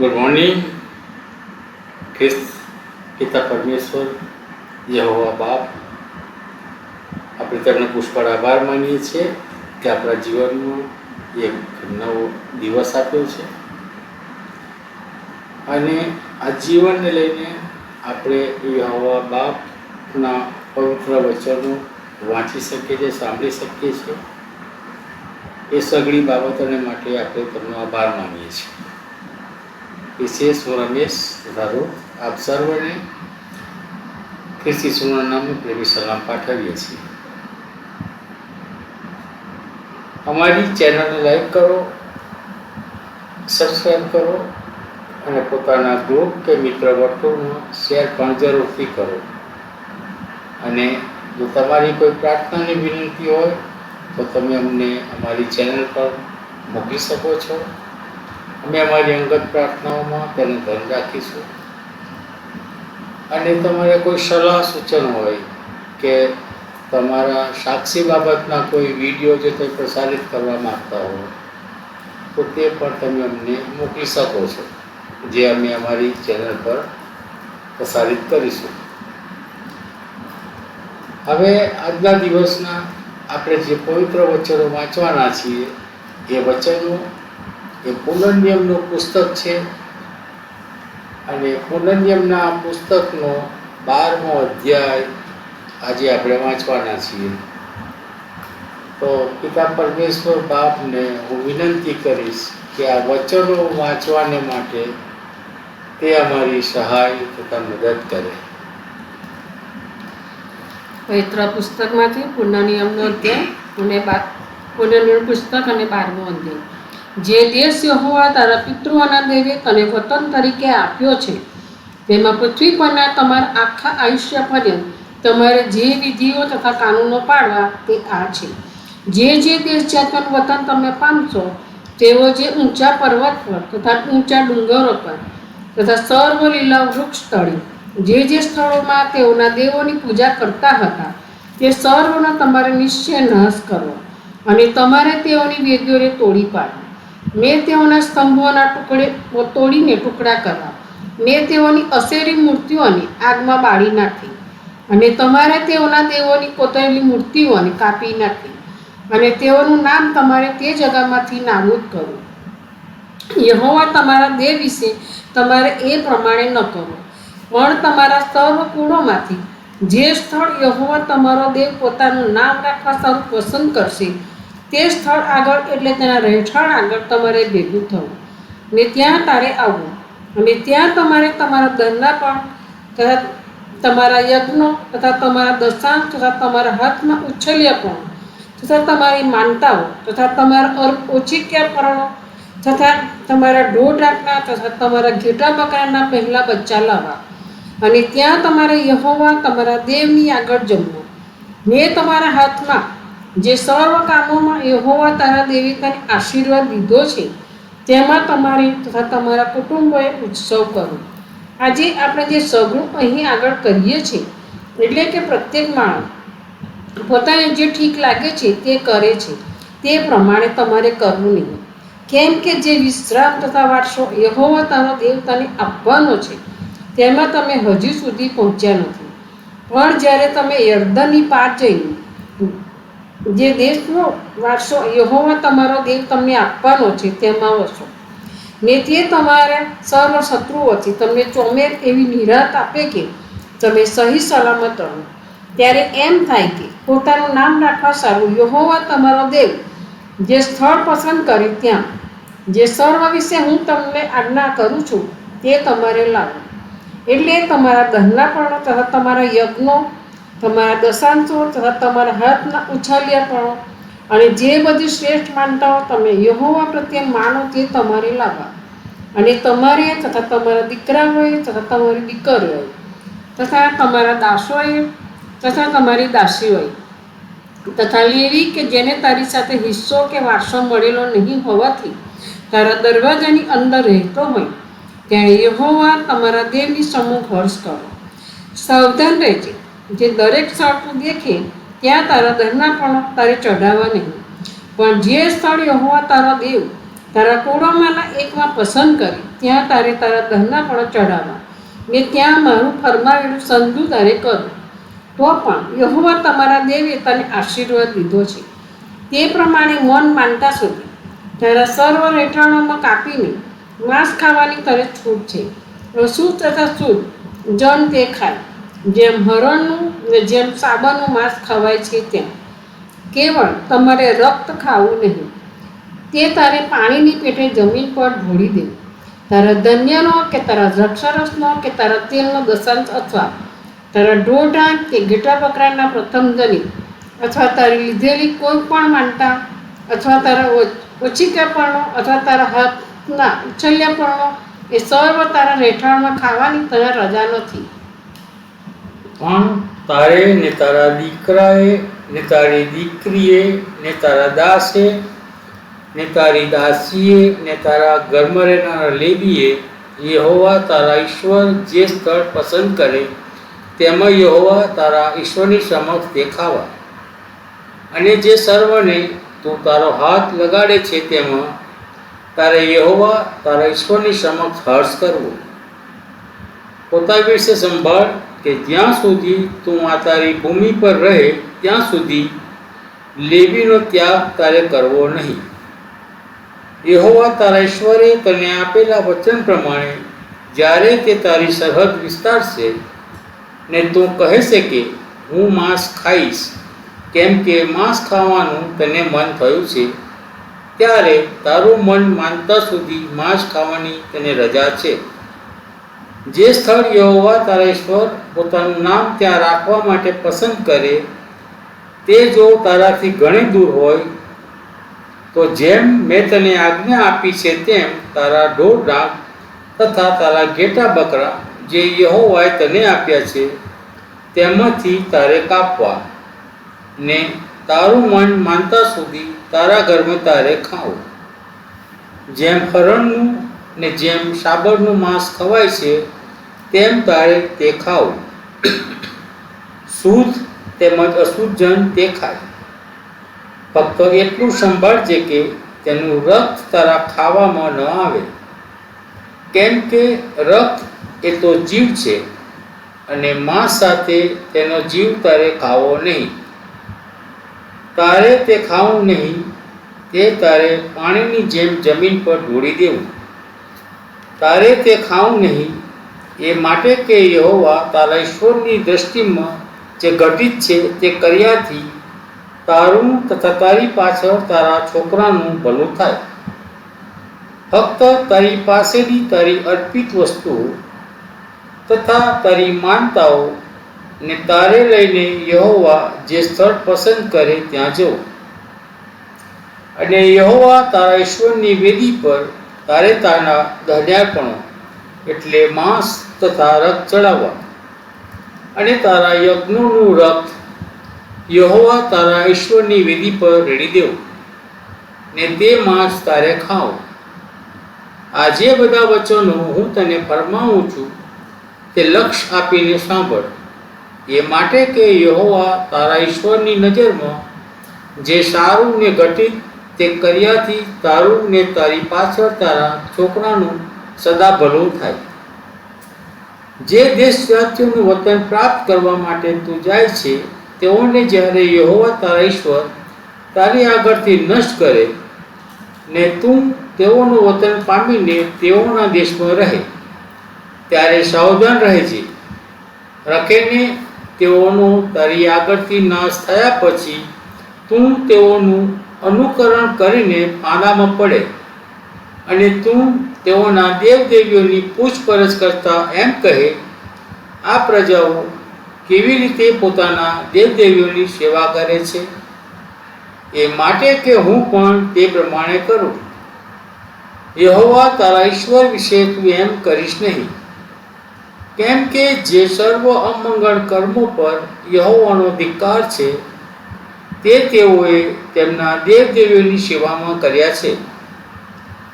Good morning ખ્રિસ્ત પિતા પરમેશ્વર યહોવા બાપ આપણે તેમનો પુષ્કળ આભાર માનીએ છીએ કે આપણા જીવનમાં એક નવો દિવસ આપ્યો છે. અને આ જીવનને લઈને આપણે યહોવા બાપના પવિત્ર વચનો વાંચી શકીએ છીએ, સાંભળી શકીએ છીએ. એ સગળી બાબતોને માટે આપણે તેમનો આભાર માનીએ છીએ. વિશેષ હું રમેશ ધારો આપ સર્વને ખ્રિસ્તી સુવર્ણ નામે પ્રેમી સલામ પાઠવીએ છીએ. અમારી ચેનલને લાઈક કરો સબસ્ક્રાઈબ કરો અને પોતાના ગ્રુપ કે મિત્ર વર્તુળમાં શેર પણ જરૂરથી કરો. અને જો તમારી કોઈ પ્રાર્થનાની વિનંતી હોય, તો તમે અમને અમારી ચેનલ પર મોકલી શકો છો. અમે અમારી અંગત પ્રાર્થનાઓમાં તેને ધન રાખીશું. અને તમારે કોઈ સલાહ સૂચન હોય કે તમારા સાક્ષી બાબતના કોઈ વીડિયો જે તમે પ્રસારિત કરવા માગતા હો, તો તે પણ તમે અમને મોકલી શકો છો, જે અમે અમારી ચેનલ પર પ્રસારિત કરીશું. હવે આજના દિવસના આપણે જે પવિત્ર વચનો વાંચવાના છીએ, એ વચનો એ પુનર્નિયમનું પુસ્તક છે. અને પુનર્નિયમના પુસ્તકનો બારમો અધ્યાય આજે આપણે વાંચવાના છીએ. તો પિતા પરમેશ્વર બાપને હું વિનંતી કરીશ કે આ વચનો વાંચવાને માટે તે અમારી સહાય તથા મદદ કરે. પવિત્ર પુસ્તકમાંથી પુનઃનિયમનો અધ્યાય અને પુનઃ પુસ્તક અને બારમો અધ્યાય. જે દેશ યહોવા તારા પિતૃઓના દેવે તને વતન તરીકે આપ્યો છે. તેમાં પૃથ્વી પરના તમારા આખા આયુષ્ય પર્યંત તમારે જે વિધિઓ તથા કાનૂનો પાડવા તે આ છે. જે જે દેશ જાતનું વતન તમે પામશો, તેઓ જે ઊંચા પર્વત પર તથા ઊંચા ડુંગરો પર તથા સર્વ લીલા વૃક્ષ તળે, જે જે સ્થળોમાં તેઓના દેવોની પૂજા કરતા હતા, તે સર્વનો તમારે નિશ્ચય નાશ કરવો અને તમારે તેઓની વેદીઓને તોડી પાડવી. મેં તેઓના સ્તંભોના ટુકડે તોડીને ટુકડા કરવા મેં તેઓની અસેરી મૂર્તિઓને આગમાં બાળી નાખી અને તમારે તેઓના દેવોની કોતરેલી મૂર્તિઓને કાપી નાખી અને તેઓનું નામ તમારે તે જગામાંથી નાબૂદ કરવું. યહોવા તમારા દેવ વિશે તમારે એ પ્રમાણે ન કરો પણ તમારા સર્વ કુળોમાંથી જે સ્થળ યહોવા તમારો દેવ પોતાનું નામ રાખવા સૌ પસંદ કરશે તે સ્થળ આગળ એટલે તેના રહેઠાણ આગળ તમારે ભેગું થવું. ને ત્યાં તારે આવવું. અને ત્યાં તમારે તમારા દરના પણ તથા તમારા યજ્ઞો તથા તમારા દશાંશ તથા તમારા હાથમાં ઉછલ્યા પણ તથા તમારી માનતાઓ તથા તમારા અર્પ ઓછીક્યાપણો તથા તમારા ઢોર રાખના તથા તમારા ઘેટા બકરાના પહેલાં બચ્ચા લાવવા. અને ત્યાં તમારે યહોવા તમારા દેવની આગળ જમવું. મેં તમારા હાથમાં જે સર્વ કામોમાં યહોવા તારા દેવી તને આશીર્વાદ દીધો છે, તેમાં તમારે તથા તમારા કુટુંબોએ ઉત્સવ કરો. આજે આપણે જે સગું અહીં આગળ કરીએ છીએ, એટલે કે પ્રત્યેક માણસ પોતાને જે ઠીક લાગે છે તે કરે છે, તે પ્રમાણે તમારે કરવું નહીં. કેમ કે જે વિશ્રામ તથા વારસો યહોવા તારો દેવ તને આપવાનો છે, તેમાં તમે હજી સુધી પહોંચ્યા નથી. પણ જ્યારે તમે યર્દનની પાર જઈને જે દેશનો વારસો, યહોવા તમારો દેવ તમને આપવાનો છે, તેમાં વસો ને તે તમારા સર્વ શત્રુઓથી તમને ચોમેર એવી નિરાત આપે કે તમે સહી સલામત રહો. ત્યારે એમ થાય કે પોતાનું નામ રાખવા સારું, યહોવા તમારો દેવ, જે સ્થળ પસંદ કરે ત્યાં, જે સર્વ વિશે હું તમને આજ્ઞા કરું છું, તે તમારે લાવો એટલે તમારા દહનાપણો તથા તમારા યજ્ઞો તમારા દશાંશો તથા તમારા હાથના ઉછાલિયાપણો અને જે બધી શ્રેષ્ઠ માનતાઓ તમે યહોવા પ્રત્યે માનો તે તમારે લાવવા અને તમારે તથા તમારા દીકરાઓએ તથા તમારી દીકરીઓએ તથા તમારા દાસોએ તથા તમારી દાસીઓએ તથા લેવી કે જેને તારી સાથે હિસ્સો કે વારસો મળેલો નહીં હોવાથી તારા દરવાજાની અંદર રહેતો હોય ત્યારે યહોવા તમારા દેવની સમૂહ હર્ષ કરો સાવધાન રહેજે. જે દરેક સ્થળ દેખે, ત્યાં તારા દહનાપણો તારે ચઢાવવા નહીં પણ જે સ્થળ યહોવા તારા દેવ, તારા કોડામાંના એકમાં પસંદ કરી, ત્યાં તારે તારા દરના પણ ચઢાવવા. મેં ત્યાં મારું ફરમાવેલું સંધુ તારે કરું. તો પણ યહોવા તમારા દેવે તને આશીર્વાદ દીધો છે. તે પ્રમાણે મન માનતા સુધી તારા સર્વ રહેઠાણોમાં કાપીને માંસ ખાવાની તારે છૂટ છે. અશુદ્ધ તથા શુદ્ધ જન તે ખાય. જેમ હરણનું ને જેમ સાબાનું માંસ ખવાય છે તેમ. કેવળ તમારે રક્ત ખાવું નહીં. તે તારે પાણીની પેટે જમીન પર ઢોળી દે. તારા ધન્યનો કે તારા દ્રક્ષરસનો કે તારા તેલનો દસંત અથવા તારા ઢોઢા કે ઘેટા બકરાના પ્રથમ દલી અથવા તારી લીધેલી કોઈ પણ માનતા અથવા તારા ઓછીકાપણો અથવા તારા હાથના ઉછલ્યાપણો એ સર્વ તારા રહેઠાણમાં ખાવાની તને રજા નથી. પણ તારે ને તારા દીકરાએ ને તારી દીકરીએ ને તારા દાસે ને તારી દાસીએ ને તારા ઘરમાં રહેનારા લેબીએ યહોવા તારા ઈશ્વર જે સ્થળ પસંદ કરે તેમાં યહોવા તારા ઈશ્વરની સમક્ષ દેખાવા. અને જે સર્વને તું તારો હાથ લગાડે છે તેમાં, તારે યહોવા તારા ઈશ્વરની સમક્ષ હર્ષ કરવો. પોતા વિશે સંભાળ કે જ્યાં સુધી તું આ તારી ભૂમિ પર રહે, ત્યાં સુધી લેવીનો ત્યાગ તારે કરવો નહીં. યહોવા તારા ઈશ્વરે તને આપેલા વચન પ્રમાણે જ્યારે તે તારી સરહદ વિસ્તારશે ને તું કહે છે કે, હું માંસ ખાઈશ કેમ કે માંસ ખાવાનું તને મન થયું છે, ત્યારે તારું મન માનતા સુધી માંસ ખાવાની તને રજા છે. જે સ્થળ યહોવા તારા ઈશ્વર પોતાનું નામ ત્યાં રાખવા માટે પસંદ કરે, તે જો તારાથી ઘણી દૂર હોય, તો જેમ મેં તને આજ્ઞા આપી છે તેમ તારા ઢોર તથા તારા ઘેટા બકરા જે યહોવાએ તને આપ્યા છે, તેમાંથી તારે કાપવા ને તારું મન માનતા સુધી તારા ઘરમાં તારે ખાવું. જેમ હરણનું ને જેમ સાબરનું માંસ ખવાય છે, તેમ તારે તે ખાવું. શુદ્ધ તેમજ અશુદ્ધ જન તે ખાય. ફક્ત એટલું સંભાળજે કે તેનું રક્ત તારા ખાવામાં ન આવે. કેમ કે રક્ત એ તો જીવ છે અને માંસ સાથે તેનો જીવ તારે ખાવો નહીં. તારે તે ખાવું નહીં, તે તારે પાણીની જેમ જમીન પર ઢોળી દેવું. તારે તે ખાવું નહીં. એ માટે કે યહોવા તારા ઈશ્વરની દ્રષ્ટિમાં જે ઘટિત છે તે કર્યાથી તારું તથા તારી પાછળ તારા છોકરાનું ભલું થાય. ફક્ત તારી પાસેની તારી અર્પિત વસ્તુઓ તથા તારી માનતાઓ ને તારે લઈને યહોવા જે સ્થળ પસંદ કરે ત્યાં જવું અને યહોવા તારા ઈશ્વરની વેદી પર તારે તારના દહન્યાપણો એટલે માંસ તથા રથ ચડાવવા. અને તારા યજ્ઞોનું રથ યહોવા તારા ઈશ્વરની વેદી પર રેડી દેવું. ને તે માંસ તારે ખાઓ આ જે બધા વચનો હું તને ફરમાવું છું, તે લક્ષ આપીને સાંભળ. એ માટે કે યહોવા તારા ઈશ્વરની નજરમાં જે સારું ને ઘટિત તે કર્યાથી તારું ને તારી પાછળ તારા છોકરાનું સદા ભલું થાય. જે દેશ જાતિઓનું વતન પ્રાપ્ત કરવા માટે તું જાય છે, તેઓને જ્યારે યહોવા તારા ઈશ્વર તારી આગળથી નષ્ટ કરે ને તું તેઓનું વતન પામીને તેઓના દેશમાં રહે, ત્યારે સાવધાન રહેજે રખેને તેઓનો તારી આગળથી નાશ થયા પછી તું તેઓનું અનુકરણ કરીને પાનામાં પડે. અને તું તેઓના દેવદેવીઓની પૂછપરછ કરતા એમ કહે, આ પ્રજાઓ કેવી રીતે પોતાના દેવદેવીઓની સેવા કરે છે? એ માટે કે હું પણ તે પ્રમાણે કરું. યહોવા તારા ઈશ્વર વિશે તું એમ કરીશ નહીં. કેમ કે જે સર્વ અમંગળ કર્મો પર યહોવાનો ધિક્કાર છે તે તેઓએ તેમના દેવદેવીઓની સેવામાં કર્યા છે.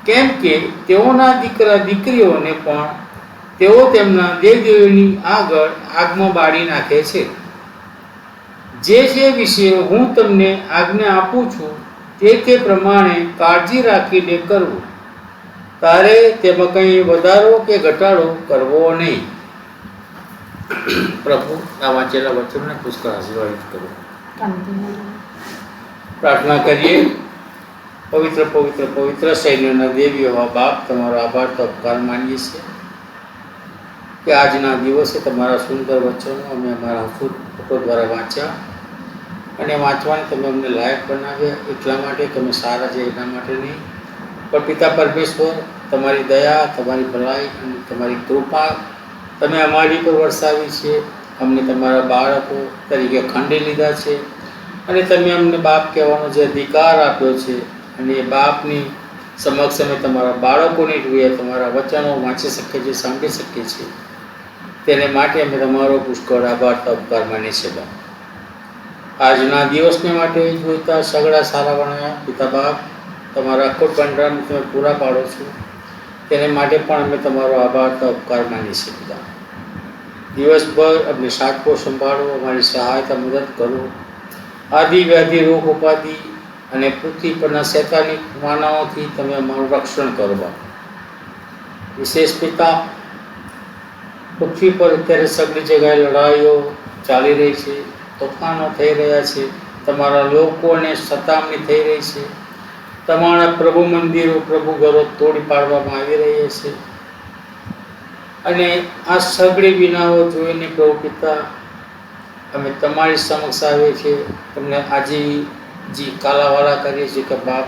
કેમ કે તેઓના દીકરા દીકરીઓને પણ તેઓ તેમના દેવદેવીઓની આગળ આગમાં બાળી નાખે છે. જે જે વિશે હું તમને આજ્ઞા આપું છું તે તે પ્રમાણે કાળજી રાખીને કરવું તારે તેમાં કંઈ વધારો કે ઘટાડો કરવો નહીં. પ્રભુ, આ વાંચેલા વચનને પુષ્કળ આશીર્વાદિત કરો. પ્રાર્થના કરીએ. પવિત્ર પવિત્ર પવિત્ર સૈન્યના દેવી હવા બાપ, તમારો આભાર તો ઉપકાર માનીએ છીએ કે આજના દિવસે તમારા સુંદર વચનો અમે અમારા ફૂટો દ્વારા વાંચ્યા અને વાંચવાને તમે અમને લાયક બનાવ્યા. એટલા માટે તમે સારા છે, એના માટે નહીં. પણ પિતા પરમેશ્વર, તમારી દયા, તમારી ભલાઈ અને તમારી કૃપા તમે અમારી પર વરસાવી છે. અમને તમારા બાળકો તરીકે ખંડી લીધા છે અને તમે અમને બાપ કહેવાનો જે અધિકાર આપ્યો છે અને એ બાપની સમક્ષ અમે તમારા બાળકોની જોઈએ તમારા વચનો વાંચી શકીએ છીએ, સાંભળી શકીએ છીએ. તેને માટે અમે તમારો પુષ્કળ આભાર ઉપકાર માની છે બાપ. આજના દિવસને માટે જોઈતા સગડા સારા બનાવ્યા પિતા બાપ, તમારા અખોટ ભંડારને તમે પૂરા પાડો છો. તેને માટે પણ અમે તમારો આભાર ઉપકાર માની છીએ પિતા દિવસભર અમને સાચવો સંભાળો, અમારી સહાયતા મદદ કરો. આદિ વ્યાધિ રોગ ઉપાધિ અને પૃથ્વી પરના શૈતાનિક માનવોથી તમે અમારું રક્ષણ કરવા. વિશેષ પિતા, પૃથ્વી પર અત્યારે સગડી જગ્યાએ લડાઈઓ ચાલી રહી છે, તોફાનો થઈ રહ્યા છે, તમારા લોકોને સતામણી થઈ રહી છે. તમારા પ્રભુ મંદિરો પ્રભુ ઘરો તોડી પાડવામાં આવી રહ્યા છે. અને આ સગળી વિનાઓ જોઈને પ્રભુ પિતા અમે તમારી સમક્ષ આવીએ છીએ. તમને આજે જે કાલાવાલા કરીએ છીએ કે બાપ,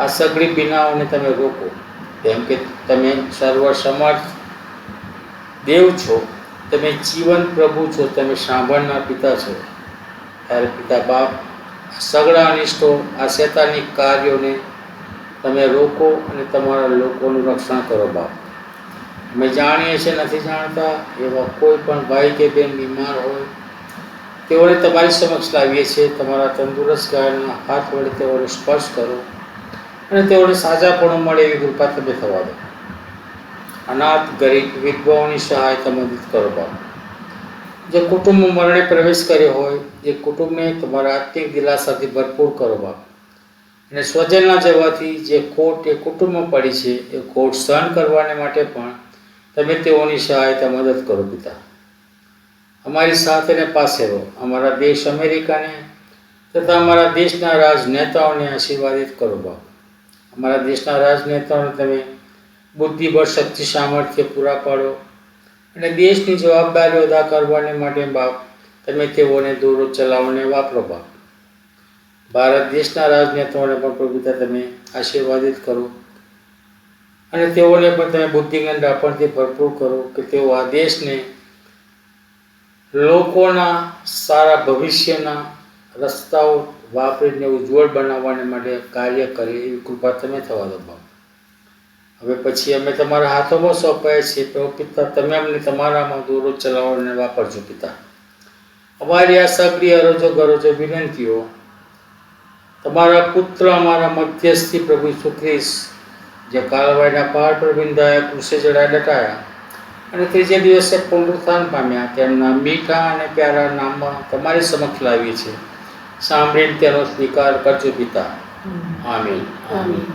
આ સગળી બિનાઓને તમે રોકો. કેમ કે તમે સર્વ સમર્થ દેવ છો, તમે જીવન પ્રભુ છો, તમે સાંભળનાર પિતા છો. ત્યારે પિતા બાપ, આ સગળા અનિષ્ટો, આ શેતાનિક કાર્યોને તમે રોકો અને તમારા લોકોનું રક્ષણ કરો બાપ. અમે જાણીએ છીએ, નથી જાણતા, એવા કોઈ પણ ભાઈ કે બેન બીમાર હોય, તેઓને તમારી સમક્ષ લાવીએ છીએ, તમારા તંદુરસ્ત ગાયના હાથ વડે તેઓને સ્પર્શ કરો અને તેઓને સાજાપણું મળે એવી કૃપા તમે થવા દો. અનાથ, ગરીબ, વિધવાઓની સહાય મદદ કરો બાપ. જે કુટુંબ મરણે પ્રવેશ કર્યો હોય, એ કુટુંબને તમારા આત્મિક દિલાસાથી ભરપૂર કરો બાપ. અને સ્વજનના જવાથી જે ખોટ એ કુટુંબમાં પડી છે, એ ખોટ સહન કરવાને માટે પણ તમે તેઓની સહાયતા મદદ કરો, પિતા. અમારી સાથે ને પાસે રહો. અમારા દેશ અમેરિકાને તથા અમારા દેશના રાજનેતાઓને આશીર્વાદિત કરો, બાપ. અમારા દેશના રાજનેતાઓને તમે બુદ્ધિબળ, શક્તિ, સામર્થ્ય પૂરા પાડો અને દેશની જવાબદારીઓ અદા કરવાને માટે, બાપ, તમે તેઓને દોરો ચલાવવાને વાપરો, બાપ. ભારત દેશના રાજનેતાઓને પણ પ્રભુતા તમે આશીર્વાદિત કરો. અને તેઓને પણ તમે બુદ્ધિ જ્ઞાન દાપણથી ભરપૂર કરો કે તેઓ આ દેશને લોકોના સારા ભવિષ્યના રસ્તાઓ વાપરીને ઉજ્જવળ બનાવવાને માટે કાર્ય કરે એવી કૃપા તમે થવા દો બાપ. હવે પછી અમે તમારા હાથોમાં સોંપાય છીએ તો પિતા, તમે અમને તમારામાં દોરો ચલાવવાને વાપરજો પિતા. અમારી આ સક્રિય અરજો ગરજો વિનંતીઓ, તમારા પુત્ર અમારા મધ્યસ્થી પ્રભુ ઈસુ ખ્રિસ્ત જે કાળવાઈના પહાડ પર વિંધાયા કૃષિ જડા ડટાયા. અને ત્રીજે દિવસે પુનરુત્થાન પામ્યા. તેમના મીઠા અને પ્યારા નામમાં તમારી સમક્ષ લાવીએ છીએ. સાંભળીને તેનો સ્વીકાર કરજો પિતા. આમીન. આમીન.